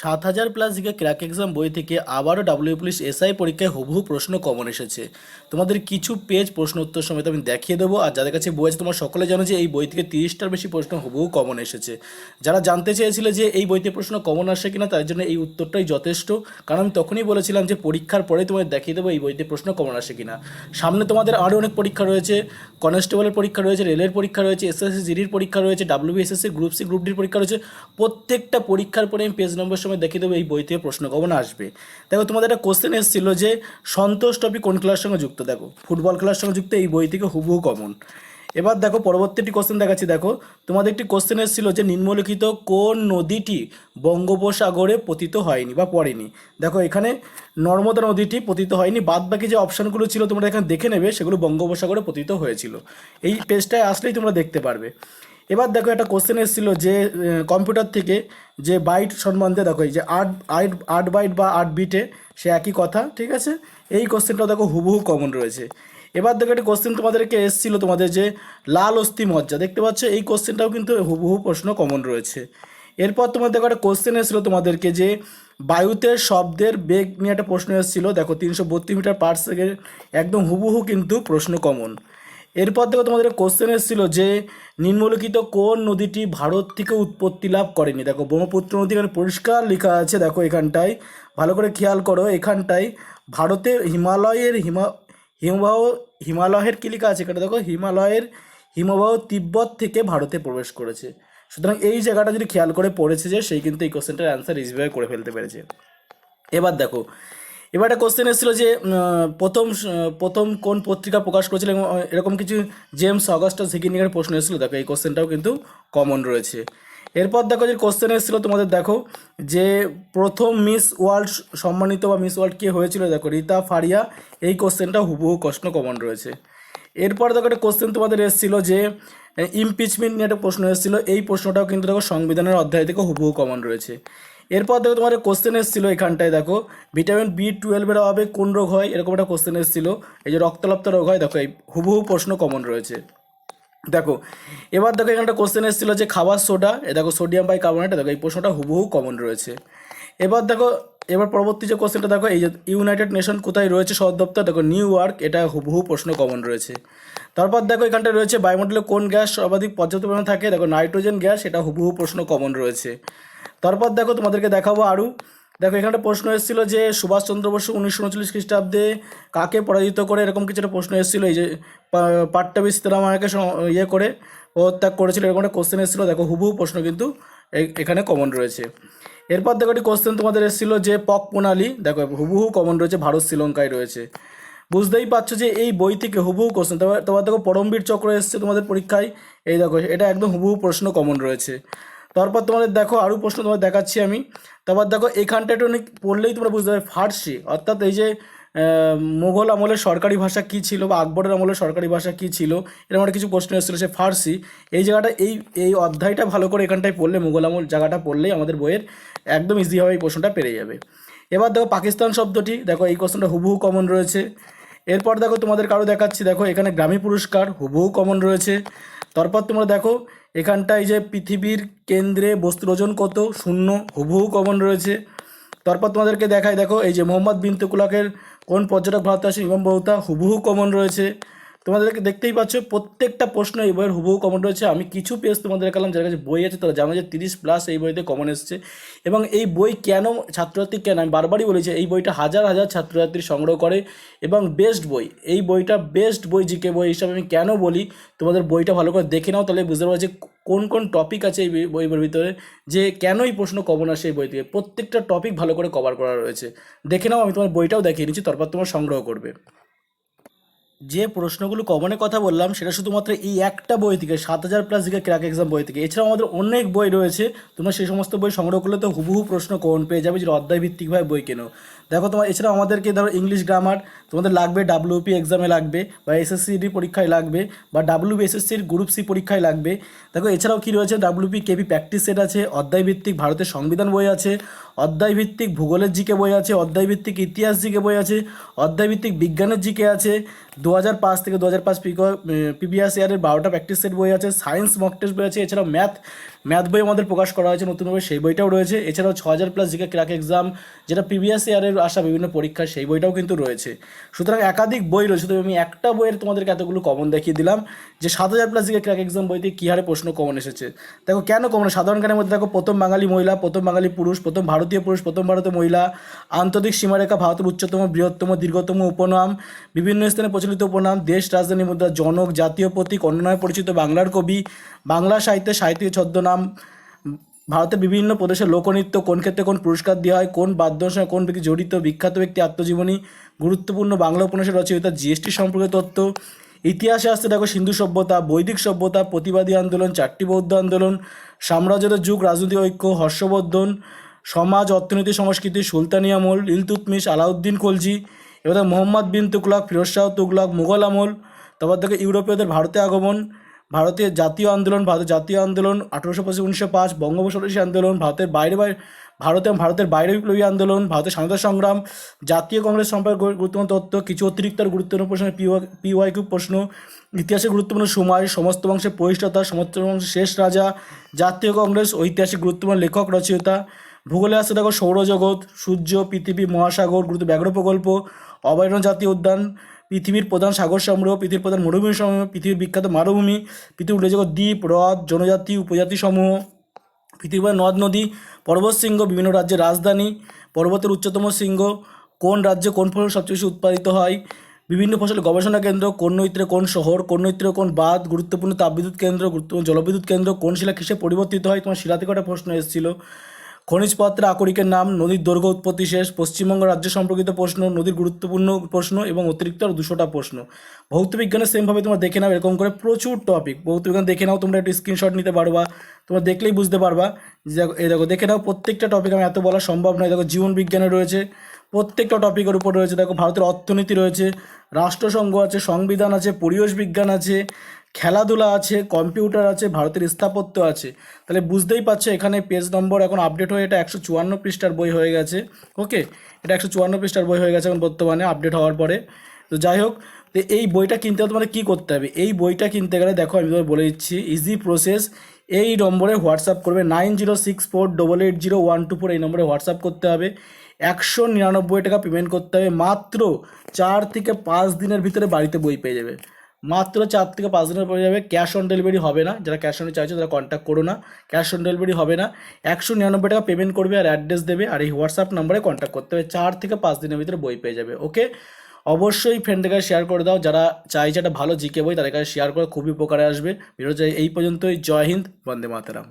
সাত হাজার plus GK crack exam বই থেকে আবারও ডাব্লিউ পুলিশ এসআই পরীক্ষায় হুবহু প্রশ্ন কমন এসেছে। তোমাদের কিছু পেজ প্রশ্ন উত্তর সমেত আমি দেখিয়ে দেবো, আর যাদের কাছে বই আছে, তোমার সকলে জানো যে এই বই থেকে তিরিশটার বেশি প্রশ্ন হুবহু কমন এসেছে। যারা জানতে চেয়েছিলে যে এই বইতে প্রশ্ন কমন আসে কিনা, তার জন্য এই উত্তরটাই যথেষ্ট। কারণ আমি তখনই বলেছিলাম যে পরীক্ষার পরে তোমাদের দেখিয়ে দেবো এই বইতে প্রশ্ন কমন আসে কিনা। সামনে তোমাদের আরও অনেক পরীক্ষা রয়েছে, কনস্টেবলের পরীক্ষা রয়েছে, রেলের পরীক্ষা রয়েছে এসএসসি জিডির পরীক্ষা রয়েছে ডাব্লিউবিএসএসসি গ্রুপ সি গ্রুপ ডির পরীক্ষা রয়েছে। প্রত্যেকটা পরীক্ষার পরে আমি পেজ নম্বর সময় দেখিয়ে দেবো, এই বই থেকে প্রশ্ন কমন আসবে। দেখো, তোমাদের একটা কোশ্চেন এসেছিল যে, সন্তোষ টপি কোন খেলার সঙ্গে যুক্ত? দেখো, ফুটবল খেলার সঙ্গে যুক্ত, এই বই থেকে হুবহু কমন এবার দেখো পরবর্তী একটি কোশ্চেন দেখাচ্ছি, দেখো। তোমাদের একটি কোশ্চেন এসেছিল যে, নিম্নলিখিত কোন নদীটি বঙ্গোপসাগরে পতিত হয়নি বা পড়েনি? দেখো, এখানে নর্মদা নদীটি পতিত হয়নি বাদ বাকি যে অপশানগুলো ছিল, তোমরা এখানে দেখে নেবে, সেগুলো বঙ্গোপসাগরে পতিত হয়েছিল। এই পেজটায় আসলেই তোমরা দেখতে পারবে। এবার দেখো একটা কোশ্চেন এসেছিল যে কম্পিউটার থেকে যে বাইট সম্বন্ধে দেখো, এই যে আট আট আট বাইট বা আট বিটে সে একই কথা, ঠিক আছে? এই কোশ্চেনটাও দেখো হুবহু কমন রয়েছে। এবার দেখো একটা কোশ্চেন তোমাদেরকে এসেছিল তোমাদের যে লাল অস্থি মজ্জা, দেখতে পাচ্ছ? এই কোশ্চেনটাও কিন্তু হুবহু প্রশ্ন কমন রয়েছে। এরপর তোমাদের দেখো একটা কোশ্চেন এসেছিল তোমাদেরকে যে বায়ুতে শব্দের বেগ নিয়ে একটা প্রশ্ন এসেছিল, দেখো তিনশো বত্রিশ মিটার পার সেকেন্ড একদম হুবহু কিন্তু প্রশ্ন কমন এরপর দেখো তোমাদের কোশ্চেন এসেছিল যে নিম্নলিখিত কোন নদীটি ভারত থেকে উৎপত্তি লাভ করেনি? দেখো ব্রহ্মপুত্র নদী এখানে পরিষ্কার লেখা আছে, দেখো এখানটায়। ভালো করে খেয়াল করো, এখানটায় ভারতের হিমালয়ের হিমা, হিমবাহ, হিমালয়ের কী লেখা আছে? এখানে দেখো হিমালয়ের হিমবাহ তিব্বত থেকে ভারতে প্রবেশ করেছে। সুতরাং এই জায়গাটা যদি খেয়াল করে পড়েছে যে সেই কিন্তু এই কোশ্চেনটার অ্যান্সার ইজিভাবে করে ফেলতে পেরেছে। এবার দেখো এবার একটা কোশ্চেন এসেছিল যে প্রথম প্রথম কোন পত্রিকা প্রকাশ করেছিল এরকম কিছু জেমস অগাস্টাস হিকিনিকের প্রশ্ন এসেছিল, দেখো এই কোশ্চেনটাও কিন্তু কমন রয়েছে। এরপর দেখো যে কোশ্চেন এসেছিল তোমাদের, দেখো যে প্রথম মিস ওয়ার্ল্ড সম্মানিত বা মিস ওয়ার্ল্ড কে হয়েছিল? দেখো রীতা ফারিয়া, এই কোশ্চেনটা হুবহু কষ্ট কমন রয়েছে। এরপর দেখো একটা কোশ্চেন তোমাদের এসেছিল যে ইমপিচমেন্ট নিয়ে একটা প্রশ্ন এসেছিল। এই প্রশ্নটাও কিন্তু দেখো সংবিধানের অধ্যায় থেকে হুবহু কমন রয়েছে। এরপর দেখো তোমার কোশ্চেন এসেছিল এখানটায় দেখো ভিটামিন বি টুয়েলভের অভাবে কোন রোগ হয়? এরকম একটা কোশ্চেন এসেছিল। এই যে রক্তলাপ্ত রোগ হয়, দেখো এই হুবহু প্রশ্ন কমন রয়েছে। দেখো, এবার দেখো এখানে একটা কোশ্চেন এসেছিল যে খাবার সোডা এ দেখো সোডিয়াম বাই কার্বনেট দেখো এই প্রশ্নটা হুবহু কমন রয়েছে। এবার দেখো এবার পরবর্তী যে কোশ্চেনটা দেখো, এই যে ইউনাইটেড নেশন কোথায় রয়েছে সদর দপ্তর? দেখো নিউ ইয়র্ক এটা হুবহু প্রশ্ন কমন রয়েছে। তারপর দেখো এখানটা রয়েছে বায়ুমণ্ডলে কোন গ্যাস সর্বাধিক পর্যাপ্ত পরিমাণে থাকে? দেখো নাইট্রোজেন গ্যাস এটা হুবহু প্রশ্ন কমন রয়েছে। তারপর দেখো, তোমাদেরকে দেখাবো আরও দেখো, এখানে প্রশ্ন এসেছিল যে সুভাষচন্দ্র বসু উনিশশো উনচল্লিশ খ্রিস্টাব্দে কাকে পরাজিত করে? এরকম কিছু একটা প্রশ্ন এসেছিল, এই যে পাট্টাবি সীতারামায়াকে ইয়ে করে পদত্যাগ করেছিল, এরকম একটা কোশ্চেন এসেছিল। দেখো, হুবহু প্রশ্ন কিন্তু এখানে কমন রয়েছে। এরপর দেখো একটি কোশ্চেন তোমাদের এসেছিল যে পক প্রণালী, দেখো হুবহু কমন রয়েছে, ভারত শ্রীলঙ্কায় রয়েছে। বুঝতেই পারছ যে এই বই থেকে হুবহু কোশ্চেন তোমার দেখো পরমবীর চক্র এসছে তোমাদের পরীক্ষায়। এই দেখো, এটা একদম হুবহু প্রশ্ন কমন রয়েছে। তারপর তোমাদের দেখো আরও প্রশ্ন তোমাদের দেখাচ্ছি আমি। তারপর দেখো এখানটা একটু পড়লেই তোমরা বুঝতে পারবে, ফার্সি, অর্থাৎ এই যে মুঘল আমলের সরকারি ভাষা কী ছিল বা আকবরের আমলের সরকারি ভাষা কী ছিল? এরকম একটা কিছু প্রশ্ন এসেছিল, সে ফার্সি। এই জায়গাটা, এই এই অধ্যায়টা ভালো করে এখানটায় পড়লে, মুঘল আমল জায়গাটা পড়লেই আমাদের বইয়ের একদম ইজিভাবে এই প্রশ্নটা পেরে যাবে। এবার দেখো পাকিস্তান শব্দটি, দেখো এই কোশ্চেনটা হুবহু কমন রয়েছে। এরপর দেখো তোমাদের কারও দেখাচ্ছি, দেখো এখানে গ্রামী পুরস্কার হুবহু কমন রয়েছে। তারপর তোমরা দেখো এখানটায় যে পৃথিবীর কেন্দ্রে বস্তুর ওজন কত, শূন্য, হুবহু কমন রয়েছে। তারপর তোমাদেরকে দেখায়, দেখো এই যে মোহাম্মদ বিন তুকুলাকের কোন পর্যটক ভারতে আসে ইমাম বহুতা? হুবহু কমন রয়েছে। তোমাদেরকে দেখতেই পাচ্ছ, প্রত্যেকটা প্রশ্ন এই বইয়ের হুবহু কমন রয়েছে। আমি কিছু পেজ তোমাদের দেখালাম, যার কাছে বই আছে, তারা জানো যে তিরিশ প্লাস এই বইতে কমন এসছে। এবং এই বই কেন ছাত্রছাত্রী কেন, আমি বারবারই বলেছি, এই বইটা হাজার হাজার ছাত্রছাত্রী সংগ্রহ করে। এবং বেস্ট বই, এই বইটা বেস্ট বই জিকে বই হিসাবে আমি কেন বলি, তোমাদের বইটা ভালো করে দেখে নাও, তাহলে বুঝতে পারবে যে কোন কোন টপিক আছে এই বই- বইয়ের ভিতরে, যে কেন এই প্রশ্ন কমন আসে এই বই থেকে প্রত্যেকটা টপিক ভালো করে কভার করা রয়েছে। দেখে নাও, আমি তোমার বইটাও দেখিয়ে নিচ্ছি তারপর তোমার সংগ্রহ করবে। যে প্রশ্নগুলো কমনের কথা বললাম, সেটা শুধুমাত্র এই একটা বই থেকে, সাত হাজার প্লাস দিকে ক্র্যাক এক্সাম বই থেকে। এছাড়াও আমাদের অনেক বই রয়েছে, তোমরা সেই সমস্ত বই সংগ্রহ করলে তো হুবহু প্রশ্ন কমন পেয়ে যাবে, যেটা অধ্যায় ভিত্তিকভাবে বই কেনো। দেখো তোমার এছাড়াও আমাদেরকে ধরো ইংলিশ গ্রামার তোমাদের লাগবে ডাব্লিউপি এক্সামে লাগবে, বা এসএসসিডি পরীক্ষায় লাগবে, বা ডাব্লিউ এসএসসির গ্রুপ সি পরীক্ষায় লাগবে। দেখো, এছাড়াও কী রয়েছে? ডাব্লিউপি কেপি প্র্যাকটিস সেট আছে অধ্যায় ভিত্তিক ভারতের সংবিধান বই আছে অধ্যায়ভিত্তিক ভূগোলের জিকে বই আছে, অধ্যায়ভিত্তিক ইতিহাস জিকে বই আছে, অধ্যায়ভিত্তিক বিজ্ঞানের জিকে আছে দু হাজার পাঁচ থেকে দু হাজার পাঁচ পিবিএস ইয়ারের বারোটা প্র্যাকটিস সেট বই আছে, সায়েন্স মক টেস্ট বই আছে, এছাড়াও ম্যাথ ম্যাথ বই আমাদের প্রকাশ করা হয়েছে, নতুনভাবে সেই বইটাও রয়েছে, এছাড়াও ছ হাজার প্লাস জিকে ক্র্যাক এক্সাম, যেটা প্রিভিয়াস ইয়ারের আসা বিভিন্ন পরীক্ষা সেই বইটাও কিন্তু রয়েছে। সুতরাং একাধিক বই রয়েছে, তবে আমি একটা বইয়ের তোমাদেরকে এতগুলো কমন দেখিয়ে দিলাম, যে সাত হাজার প্লাস জিকে ক্র্যাক এক্সাম বইতে কী হারে প্রশ্ন কমন এসেছে। দেখো কেন কমন সাধারণ জ্ঞানের মধ্যে দেখো প্রথম বাঙালি মহিলা, প্রথম বাঙালি পুরুষ, প্রথম ভারতীয় পুরুষ, প্রথম ভারতীয় মহিলা, আন্তর্জাতিক সীমারেখা, ভারতের উচ্চতম, বৃহত্তম, দীর্ঘতম উপনাম, বিভিন্ন স্থানে প্রচলিত উপনাম, দেশ, রাজধানী, মুদ্রা, জনক, জাতীয় প্রতীক অন্য নামে পরিচিত বাংলার কবি, বাংলা সাহিত্যে সাহিত্যিক ছদ্মনাম, ভারতের বিভিন্ন প্রদেশের লোকনৃত্য, কোন ক্ষেত্রে কোন পুরস্কার দেওয়া হয়, কোন বাদ্যর সঙ্গে কোন ব্যক্তি জড়িত, বিখ্যাত ব্যক্তি, আত্মজীবনী, গুরুত্বপূর্ণ বাংলা উপন্যাসের রচয়িতা, জিএসটি সম্পর্কে তথ্য, ইতিহাসে আসতে দেখো সিন্ধু সভ্যতা, বৈদিক সভ্যতা, প্রতিবাদী আন্দোলন, চারটি বৌদ্ধ আন্দোলন, সাম্রাজ্যের যুগ, রাজনৈতিক ঐক্য, হর্ষবর্ধন সমাজ, অর্থনীতি, সংস্কৃতি, সুলতানি আমল ইলতুতমিশ আলাউদ্দিন খলজি, এবার মোহাম্মদ বিন তুগলক, ফিরোজ শাহ তুগলক, মুঘল আমল, তারপর দেখো ইউরোপীয়দের ভারতে আগমন ভারতীয় জাতীয় আন্দোলন, ভারতের জাতীয় আন্দোলন, আঠারোশো পঁচিশ, উনিশশো পাঁচ বঙ্গোপসাগরী আন্দোলন, ভারতের বাইরে বাইরে, ভারতে ভারতের বাইরে বিপ্লবী আন্দোলন, ভারতের স্বাধীনতা সংগ্রাম, জাতীয় কংগ্রেস সম্পর্কে গুরুত্বপূর্ণ তথ্য, কিছু অতিরিক্ত গুরুত্বপূর্ণ প্রশ্ন পিওয়াই কিউ প্রশ্ন, ইতিহাসের গুরুত্বপূর্ণ সময়, সমস্ত বংশের পরিষ্ঠতা, সমস্ত বংশের শেষ রাজা, জাতীয় কংগ্রেস, ঐতিহাসিক গুরুত্বপূর্ণ লেখক, রচয়িতা ভূগোলে আসছে দেখো সৌরজগৎ, সূর্য, পৃথিবী, মহাসাগর, গুরুত্ব ব্যাঘ্র প্রকল্প অভয়ারণ্য জাতীয় উদ্যান, পৃথিবীর প্রধান সাগর সমূহ পৃথিবীর প্রধান মরুভূমি সমূহ পৃথিবীর বিখ্যাত মালভূমি পৃথিবীর উল্লেখযোগ্য দ্বীপ, হ্রদ, জনজাতি, উপজাতি সমূহ, পৃথিবীর নদ নদী, পর্বত শৃঙ্গ, বিভিন্ন রাজ্যের রাজধানী, পর্বতের উচ্চতম শৃঙ্গ, কোন রাজ্যে কোন ফসল সবচেয়ে বেশি উৎপাদিত হয়, বিভিন্ন ফসলের গবেষণা কেন্দ্র, কোন নৈত্রে কোন শহর, কোন নৈত্রে কোন বাঁধ, গুরুত্বপূর্ণ তাপবিদ্যুৎ কেন্দ্র, গুরুত্বপূর্ণ জলবিদ্যুৎ কেন্দ্র, কোন শিলা কিসে পরিবর্তিত হয়, তোমার শিলা থেকে একটা প্রশ্ন এসেছিল। খনিজ পত্রে আকরিকের নাম, নদীর দৈর্ঘ্য উৎপত্তি শেষ, পশ্চিমবঙ্গ রাজ্য সম্পর্কিত প্রশ্ন, নদীর গুরুত্বপূর্ণ প্রশ্ন এবং অতিরিক্ত আর দুশোটা প্রশ্ন। ভৌত বিজ্ঞানের সেমভাবে তোমরা দেখে নাও এরকম করে প্রচুর টপিক ভৌত বিজ্ঞান দেখে নাও, তোমরা একটু স্ক্রিনশট নিতে পারবা, তোমরা দেখলেই বুঝতে পারবা। যে দেখো দেখে নাও, প্রত্যেকটা টপিক আমি এত বলা সম্ভব নয়। দেখো, জীবন বিজ্ঞানে রয়েছে, প্রত্যেকটা টপিকের উপর রয়েছে। দেখো, ভারতের অর্থনীতি রয়েছে, রাষ্ট্রসংঘ আছে, সংবিধান আছে, পরিবেশ বিজ্ঞান আছে খেলাধুলা আছে, কম্পিউটার আছে, ভারতের স্থাপত্য আছে। তাহলে বুঝতেই পারছ, এখানে পেজ নম্বর এখন আপডেট হয়ে এটা একশো চুয়ান্ন পৃষ্ঠার বই হয়ে গেছে। ওকে এটা একশো চুয়ান্ন পৃষ্ঠার বই হয়ে গেছে এখন বর্তমানে আপডেট হওয়ার পরে। তো যাই হোক, তো এই বইটা কিনতে হলে তোমাদের কী করতে হবে? এই বইটা কিনতে গেলে দেখো, আমি তোমাদের বলে দিচ্ছি ইজি প্রসেস এই নম্বরে হোয়াটসঅ্যাপ করবে। Nine zero six four double eight zero one two four এই নম্বরে হোয়াটসঅ্যাপ করতে হবে। একশো নিরানব্বই টাকা পেমেন্ট করতে হবে। মাত্র চার থেকে পাঁচ দিনের ভিতরে বাড়িতে বই পেয়ে যাবে। মাত্র চার থেকে পাঁচ দিনের পরে যাবে ক্যাশ অন ডেলিভারি হবে না। যারা ক্যাশ অন চাইছে, তারা কন্ট্যাক্ট করো না। ক্যাশ অন ডেলিভারি হবে না। একশো নিরানব্বই টাকা পেমেন্ট করবে আর অ্যাড্রেস দেবে আর এই হোয়াটসঅ্যাপ নাম্বারে কন্ট্যাক্ট করতে হবে। চার থেকে পাঁচ দিনের ভিতরে বই পেয়ে যাবে ওকে অবশ্যই ফ্রেন্ডের কাছে শেয়ার করে দাও। যারা চাইছে একটা ভালো জিকে বই, তাদের কাছে শেয়ার করে। খুবই উপকারে আসবে। ভিডিও এই পর্যন্তই। জয় হিন্দ, বন্দে মাতারাম।